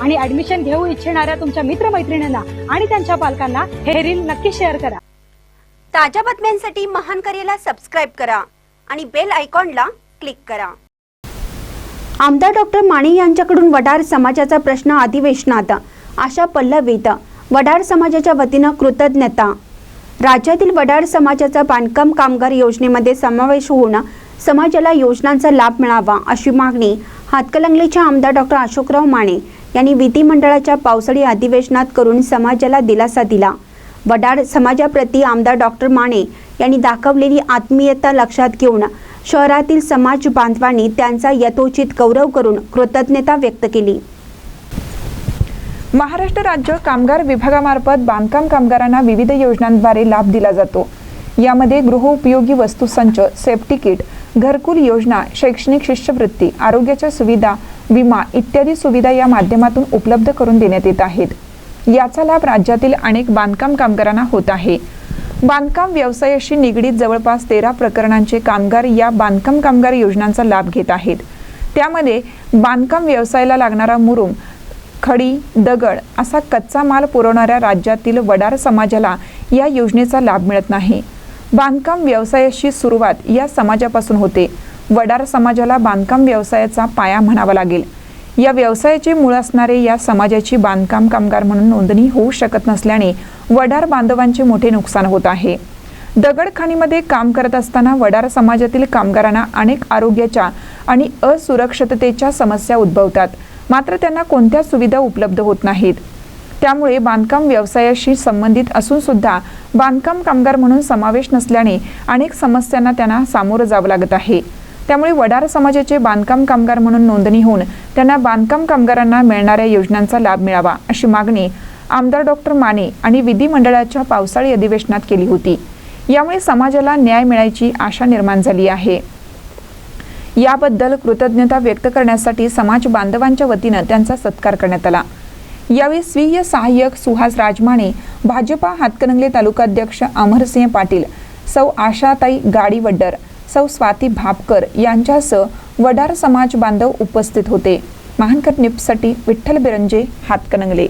आणि ऍडमिशन घेऊ इच्छिणाऱ्या तुमच्या मित्रमैत्रिणींना आणि त्यांच्या पालकांना हे रील नक्की शेअर करा. ताज्या बातम्यांसाठी महान करेला सबस्क्राईब करा आणि बेल आयकॉनला क्लिक करा. आमदार डॉक्टर माने यांच्याकडून वडार समाजाचा प्रश्न अधिवेशनात आशा पल्लवीत वडार समाजाच्या वतीनं कृतज्ञता. राज्यातील वडार समाजाचा बांधकाम कामगार योजनेमध्ये समावेश होऊन समाजाला योजनांचा लाभ मिळावा अशी मागणी हातकलंगलीच्या आमदार डॉक्टर अशोकराव माने यांनी विधिमंडळाच्या पावसाळी अधिवेशनात करून समाजाला दिलासा दिला. वडार समाजाप्रती आमदार डॉक्टर माने यांनी दाखवलेली आत्मीयता लक्षात घेऊन शहरातील समाज बांधवांनी त्यांचा यथोचित गौरव करून कृतज्ञता व्यक्त केली. महाराष्ट्र राज्य कामगार विभागामार्फत बांधकाम कामगारांना विविध योजनांद्वारे लाभ दिला जातो. यामध्ये गृहोपयोगी वस्तू संच सेफ्टी किट घरकुल योजना शैक्षणिक शिष्यवृत्ती आरोग्याच्या सुविधा विमा इत्यादी सुविधा या माध्यमातून उपलब्ध करून देण्यात येत आहेत. याचा लाभ राज्यातील अनेक बांधकाम कामगारांना होत आहे. बांधकाम व्यवसायाशी निगडीत जवळपास तेरा प्रकरणांचे कामगार या बांधकाम कामगार योजनांचा लाभ घेत आहेत. त्यामध्ये बांधकाम व्यवसायाला लागणारा मुरुम खडी दगड असा कच्चा माल पुरवणाऱ्या राज्यातील वडार समाजाला या योजनेचा लाभ मिळत नाही. बांधकाम व्यवसायाची सुरुवात या समाजापासून होते. वडार समाजाला बांधकाम व्यवसायाचा पाया म्हणावा लागेल. या व्यवसायाचे मूळ असणारे या समाजाची बांधकाम कामगार म्हणून नोंदणी होऊ शकत नसल्याने वडार बांधवांचे मोठे नुकसान होत आहे. दगडखाणीमध्ये काम करत असताना वडार समाजातील कामगारांना अनेक आरोग्याच्या आणि असुरक्षिततेच्या समस्या उद्भवतात. मात्र त्यांना कोणत्या सुविधा उपलब्ध होत नाहीत? त्यामुळे बांधकाम व्यवसायाशी संबंधित असून सुद्धा बांधकाम कामगार म्हणून समावेश नसल्याने अनेक समस्यांना त्यांना सामोरं जावं लागत आहे. त्यामुळे वडार समाजाचे बांधकाम कामगार म्हणून नोंदणी होऊन त्यांना बांधकाम कामगारांना मिळणाऱ्या योजनांचा लाभ मिळावा अशी मागणी आमदार डॉक्टर माने आणि विधिमंडळाच्या पावसाळी अधिवेशनात केली होती. यामुळे समाजाला न्याय मिळायची आशा निर्माण झाली आहे. याबद्दल कृतज्ञता व्यक्त करण्यासाठी समाज बांधवांच्या वतीनं त्यांचा सत्कार करण्यात आला. यावेळी स्वीय सहाय्यक सुहास राजमाने भाजपा हातकणंगले तालुकाध्यक्ष अमरसिंह पाटील सौ आशाताई गाडीवड्डर सौ स्वाती भापकर यांच्यासह वडार समाज बांधव उपस्थित होते. महानकर निपसाठी विठ्ठल बिरंजे हातकणंगले.